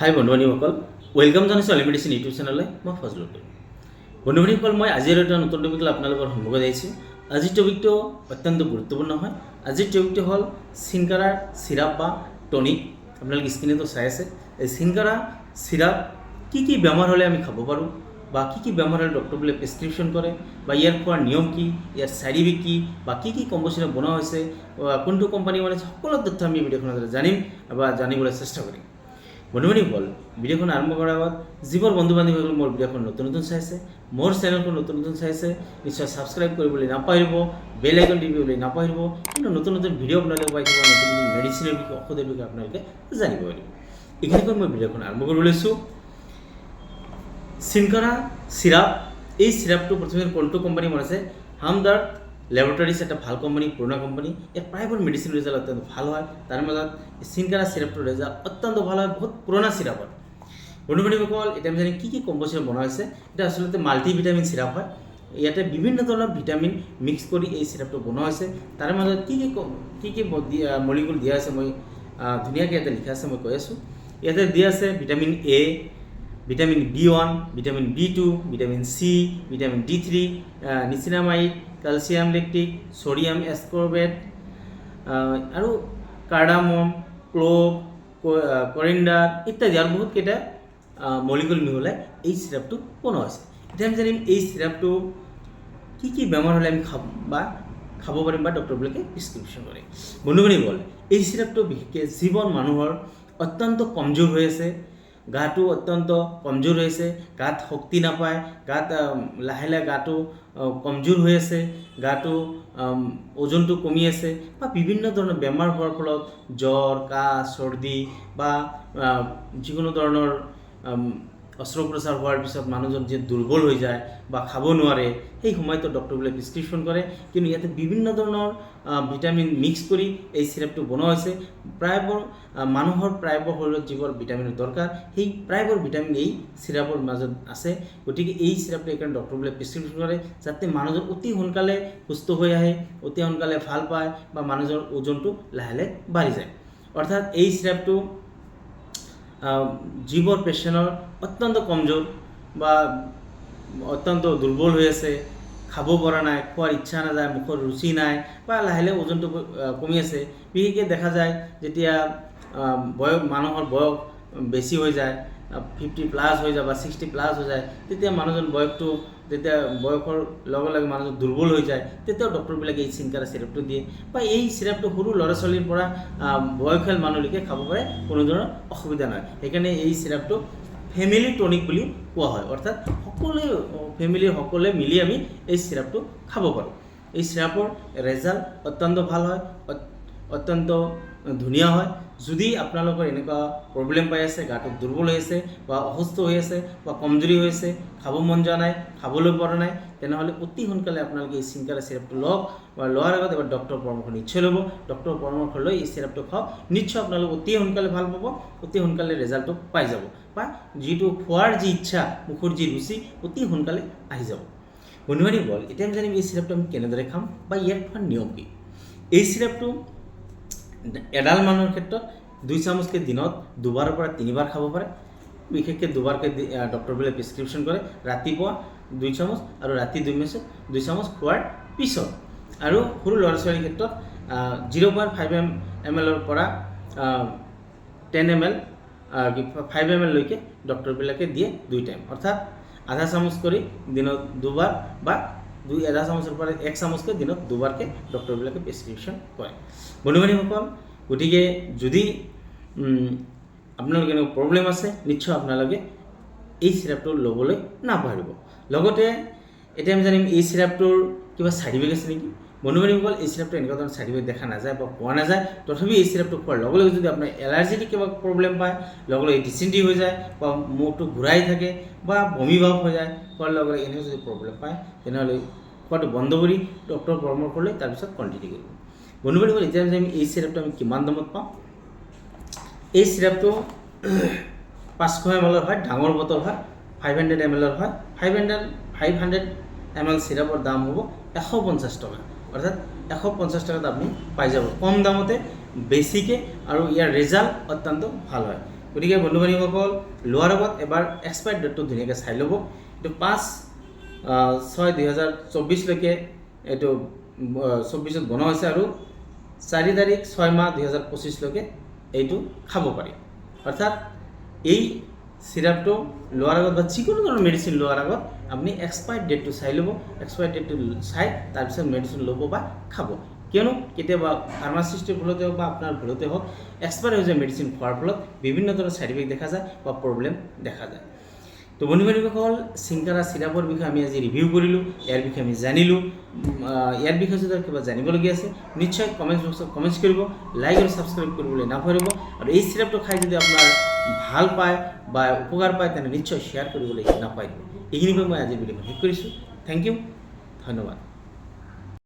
High বন্ধু বান্ধৱীসকল welcome জনাইছোঁ মেডিচিন ইউটিউব চেনেললৈ মই ফজলুদ্দিন বন্ধু বান্ধৱীসকল মই আজিৰ এটা নতুন টপিক আপোনালোকৰ সন্মুখত আহিছোঁ আজিৰ টপিকটো অত্যন্ত গুৰুত্বপূৰ্ণ হয় আজিৰ টপিকটো হ'ল চিনকাৰাৰ চিৰাপ বা টনিক আপোনালোকে স্ক্ৰীণতো চাই আছে এই চিনকাৰা চিৰাপ কি কি বেমাৰ হ'লে আমি খাব পাৰোঁ বা কি কি বেমাৰ হ'লে ডক্টৰবোৰে প্ৰেছক্ৰিপশ্যন কৰে বা ইয়াৰ খোৱাৰ নিয়ম কি ইয়াৰ চাইড কি বা কি কি কম্পজিশ্যনে বনোৱা হৈছে কোনটো কোম্পানী বনাইছে সকলো তথ্য আমি ভিডিঅ'খনত জানিম বা জানিবলৈ চেষ্টা কৰিম বন্ধুবান্ধীসকল ভিডিঅ'খন আৰম্ভ কৰাৰ আগত যিবোৰ বন্ধু বান্ধৱীসকল মোৰ ভিডিঅ'খন নতুন নতুন চাইছে, মোৰ চেনেলখন নতুন নতুন চাইছে, নিশ্চয় ছাবস্ক্ৰাইব কৰিবলৈ নাপাহৰিব বেল আইকন টিপিবলৈ নাপাহৰিব, কিন্তু নতুন নতুন ভিডিঅ' আপোনালোকে পাই থাকিব, নতুন নতুন মেডিচিনৰ বিষয়ে, ঔষধৰ বিষয়ে আপোনালোকে জানিব পাৰিব। এইখিনিকৈ মই ভিডিঅ'খন আৰম্ভ কৰিব লৈছোঁ। চিনকাৰা চিৰাপ, এই চিৰাপটো প্ৰথমে কোনটো কোম্পানী বনাইছে হামদাৰ্দ লেবৰেটৰিজ এটা ভালো কোম্পানী পুৰণা কোম্পানী ইয়াত প্ৰায়বোৰ মেডিচিন ৰিজাল্ট অত্যন্ত ভালো হয়। তাৰ মাজত চিনকাৰা চিৰাপটোৰ ৰিজাল্ট অত্যন্ত ভালো হয়, বহুত পুৰণা চিৰাপ হয়। বন্ধু বান্ধৱীসকল এতিয়া আমি জানিম কি কি কম্পজিশ্যন বনোৱা হৈছে, এটা আচলতে মাল্টি ভিটামিন চিৰাপ হয়। ইয়াতে বিভিন্ন ধৰণৰ ভিটামিন মিক্স কৰি এই চিৰাপটো বনোৱা হৈছে। তাৰ মাজত কি কি ক- কি মলিকুল দিয়া আছে মই ধুনীয়াকৈ ইয়াতে লিখা আছে, মই কৈ আছোঁ। ইয়াতে দিয়া আছে vitamin A vitamin B one vitamin B two vitamin C vitamin D three niacinamide calcium lactic sodium ascorbate আৰু কাৰ্ডামম ক্ল'ভ কৰিণ্ডাৰ ইত্যাদি আৰু বহুতকেইটা মলিকুল মিহলাই এই চিৰাপটো বনোৱা হৈছে। এতিয়া আমি জানিম এই চিৰাপটো কি কি বেমাৰ হ'লে আমি খাব বা খাব পাৰিম বা ডক্টৰবিলাকে প্ৰিছক্ৰিপশ্যন কৰে। বন্ধু বান্ধৱীসকল এই চিৰাপটো বিশেষকৈ যিবোৰ মানুহৰ অত্যন্ত কমজোৰ হৈ আছে। গাটো অত্যন্ত কমজোৰ হৈছে গাত শক্তি নাপায়, গাত লাহে লাহে গাটো কমজোর হৈ আছে, গাটো ওজনটো কমি আছে বা বিভিন্ন ধৰণৰ বেমাৰ হোৱাৰ ফলত জ্বৰ, কাহ, চৰ্দি বা যিকোনো ধৰণৰ অস্ত্ৰোপচাৰ হোৱাৰ পিছত মানুহজন যে দুৰ্বল হৈ যায় বা খাব নোৱাৰে, সেই সময়তো ডক্টৰবোৰে প্ৰিছক্ৰিপশ্যন কৰে। কিন্তু ইয়াতে বিভিন্ন ধৰণৰ ভিটামিন মিক্স কৰি এই চিৰাপটো বনোৱা হৈছে। প্ৰায়বোৰ মানুহৰ প্ৰায়বোৰ শৰীৰত যিবোৰ ভিটামিনৰ দৰকাৰ, সেই প্ৰায়বোৰ ভিটামিন এই চিৰাপৰ মাজত আছে। গতিকে এই চিৰাপটো এইকাৰণে ডক্টৰবোৰে প্ৰিছক্ৰিপশ্যন কৰে, যাতে মানুহজন অতি সোনকালে সুস্থ হৈ আহে, অতি সোনকালে ভালো পায় বা মানুহজনৰ ওজনটো লাহে লাহে বাঢ়ি যায়। অৰ্থাৎ এই চিৰাপটো যিবোৰ পেচেণ্টৰ অত্যন্ত কমজোৰ বা অত্যন্ত দুৰ্বল হৈ আছে, খাব পৰা নাই, খোৱাৰ ইচ্ছা নাযায় মুখৰ ৰুচি নাই বা লাহে লাহে ওজনটো কমি আছে। বিশেষকৈ দেখা যায় যেতিয়া বয়স, মানুহৰ বয়স বেছি হৈ যায় ফিফটি প্লাছ হৈ যায় বা ছিক্সটি প্লাছ হৈ যায়, তেতিয়া মানুহজন বয়সটো যেতিয়া বয়সৰ লগে লগে মানুহজন দুৰ্বল হৈ যায়, তেতিয়াও ডক্টৰবিলাকে এই চিনকাৰা চিৰাপটো দিয়ে বা এই চিৰাপটো সৰু ল'ৰা ছোৱালীৰ পৰা বয়সীয়াল মানুহলৈকে খাব পাৰে, কোনো ধৰণৰ অসুবিধা নহয় সেইকাৰণে এই চিৰাপটো ফেমিলি টনিক বুলিও কোৱা হয়। অৰ্থাৎ সকলোৱে ফেমিলিৰ সকলোৱে মিলি আমি এই চিৰাপটো খাব পাৰোঁ। এই চিৰাপৰ ৰেজাল্ট অত্যন্ত ভালো হয় অত্যন্ত ধুনীয়া হয়। যদি আপোনালোকৰ এনেকুৱা প্ৰব্লেম পাই আছে গাটো দুৰ্বল হৈ আছে, বা অসুস্থ হৈ আছে, বা কমজুৰি হৈ আছে, খাব মন যোৱা নাই, খাবলৈ পৰা নাই, তেনেহ'লে অতি সোনকালে আপোনালোকে এই চিংকাৰা চিৰাপটো লওক বা লোৱাৰ আগত এবাৰ ডক্টৰৰ পৰামৰ্শ নিশ্চয় ল'ব। ডক্টৰৰ পৰামৰ্শ লৈ এই চিৰাপটো খাওক। নিশ্চয় আপোনালোক অতি সোনকালে ভালো পাব, অতি সোনকালে ৰেজাল্টটো পাই যাব। বা যিটো খোৱাৰ যি ইচ্ছা, মুখৰ যি ৰুচি, অতি সোনকালে আহি যাব। বন্ধু বান্ধৱীসকল এতিয়া আমি জানিম এই চিৰাপটো আমি কেনেদৰে খাম বা ইয়াৰ খোৱাৰ নিয়ম কি। এই চিৰাপটো এডাল মানুহৰ ক্ষেত্ৰত দুই চামুচকৈ দিনত দুবাৰৰ পৰা তিনিবাৰ খাব পাৰে। বিশেষকৈ দুবাৰকৈ ডক্টৰবোৰে প্ৰিছক্ৰিপশ্যন কৰে। ৰাতিপুৱা দুই চামুচ আৰু ৰাতি দুই চামুচ দুই চামুচ খোৱাৰ পিছত। আৰু সৰু ল'ৰা ছোৱালীৰ ক্ষেত্ৰত zero' point five M M এলৰ পৰা ten M L five M এললৈকে ডক্টৰবিলাকে দিয়ে দুই টাইম অৰ্থাৎ আধা চামুচ কৰি দিনত দুবাৰ বা দুই আধা চামুচৰ পৰা এক চামুচকৈ দিনত দুবাৰকৈ ডক্টৰবিলাকে প্ৰেছক্ৰিপশ্যন কৰে। বন্ধু বান্ধৱীসকল গতিকে যদি আপোনালোকে এনেকুৱা প্ৰব্লেম আছে, নিশ্চয় আপোনালোকে এই চিৰাপটো ল'বলৈ নাপাহৰিব। লগতে এতিয়া আমি জানিম, এই চিৰাপটোৰ কিবা চাইড ইফেক্ট আছে নেকি? বান্ধৱীসকল এই চিৰাপটো এনেকুৱা ধৰণৰ চাইড দেখা নাযায় বা পোৱা নাযায়। তথাপি এই চিৰাপটো খোৱাৰ লগে লগে যদি আপোনাৰ এলাৰ্জেটিক কিবা প্ৰব্লেম পায়, লগে লগে ডিচেণ্টি হৈ যায় বা মুখটো ঘূৰাই থাকে বা বমি ভাৱ হৈ যায় খোৱাৰ লগে লগে এনেকুৱা যদি প্ৰব্লেম পায়, তেনেহ'লে খোৱাটো বন্ধ কৰি ডক্টৰৰ পৰামৰ্শ লৈ তাৰপিছত কণ্টিনিউ কৰিব। বন্ধু বান্ধৱীসকল এতিয়া আমি এই চিৰাপটো আমি কিমান দামত পাওঁ? এই চিৰাপটো পাঁচশো এম এলৰ হয়, ডাঙৰ বটল হয় ফাইভ হাণ্ড্ৰেড এম এলৰ হয়। Five hundred five hundred M L চিৰাপৰ দাম হ'ব এশ পঞ্চাছ টকা। অৰ্থাৎ এশ পঞ্চাছ টকাত আপুনি পাই যাব। কম দামতে বেছিকৈ আৰু ইয়াৰ ৰিজাল্ট অত্যন্ত ভালো হয়। গতিকে বন্ধু বান্ধৱীসকল লোৱাৰ আগত এবাৰ এক্সপায়াৰ ডেটটো ধুনীয়াকৈ চাই ল'ব। এইটো পাঁচ ছয় দুহেজাৰ চৌব্বিছলৈকে এইটো চৌব্বিছত বনোৱা হৈছে আৰু চাৰি তাৰিখ ছয় মাহ দুহেজাৰ পঁচিছলৈকে এইটো খাব পাৰি। অৰ্থাৎ এই চিৰাপটো লোৱাৰ আগত বা যিকোনো ধৰণৰ মেডিচিন লোৱাৰ আগত আপুনি এক্সপায়াৰ ডেটটো চাই ল'ব এক্সপায়াৰ ডেটটো চাই তাৰপিছত মেডিচিন ল'ব বা খাব। কিয়নো কেতিয়াবা ফাৰ্মাচিষ্টৰ ভুলতে হওক বা আপোনাৰ ভুলতে হওক এক্সপায়াৰ হৈ যায় মেডিচিন খোৱাৰ ফলত বিভিন্ন ধৰণৰ ছাইড ইফেক্ট দেখা যায় বা প্ৰব্লেম দেখা যায়। তো বন্ধু বান্ধৱীসকল চিংকাৰা চিৰাপৰ বিষয়ে আমি আজি ৰিভিউ কৰিলোঁ, ইয়াৰ বিষয়ে আমি জানিলোঁ ইয়াৰ বিষয়ে যদি কিবা জানিবলগীয়া আছে, নিশ্চয় কমেণ্ট বক্সত কমেণ্টছ কৰিব লাইক আৰু ছাবস্ক্ৰাইব কৰিবলৈ নাপাহৰিব, আৰু এই চিৰাপটো খাই যদি আপোনাৰ ভালো পায় বা উপকাৰ পায়, তেনে নিশ্চয় শ্বেয়াৰ কৰিবলৈ নাপাহৰিব। এইখিনি মই আজিৰ ভিডিঅ'খন শেষ কৰিছোঁ। থেংক ইউ ধন্যবাদ।